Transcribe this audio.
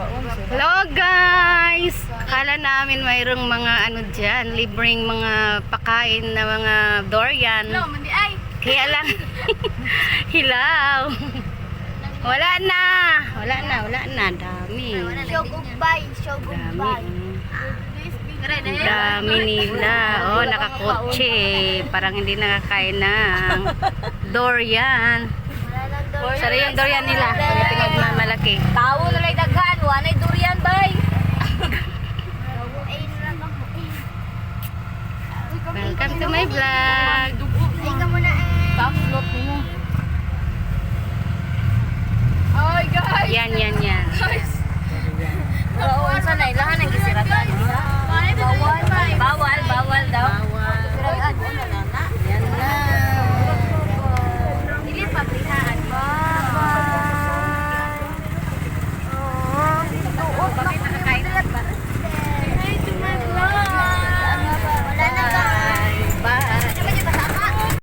Hello guys! Akala namin mayroong mga ano dyan, libreng mga pakain na mga durian. Kaya lang, hilaw. Wala na! Wala na, wala na. Dami. Show goodbye, show Dami. dami nila. Oh, nakakotse. Parang hindi nakakain ng durian. Sari yung durian nila. Tingnan Wanay durian, bay. Welcome to my vlog.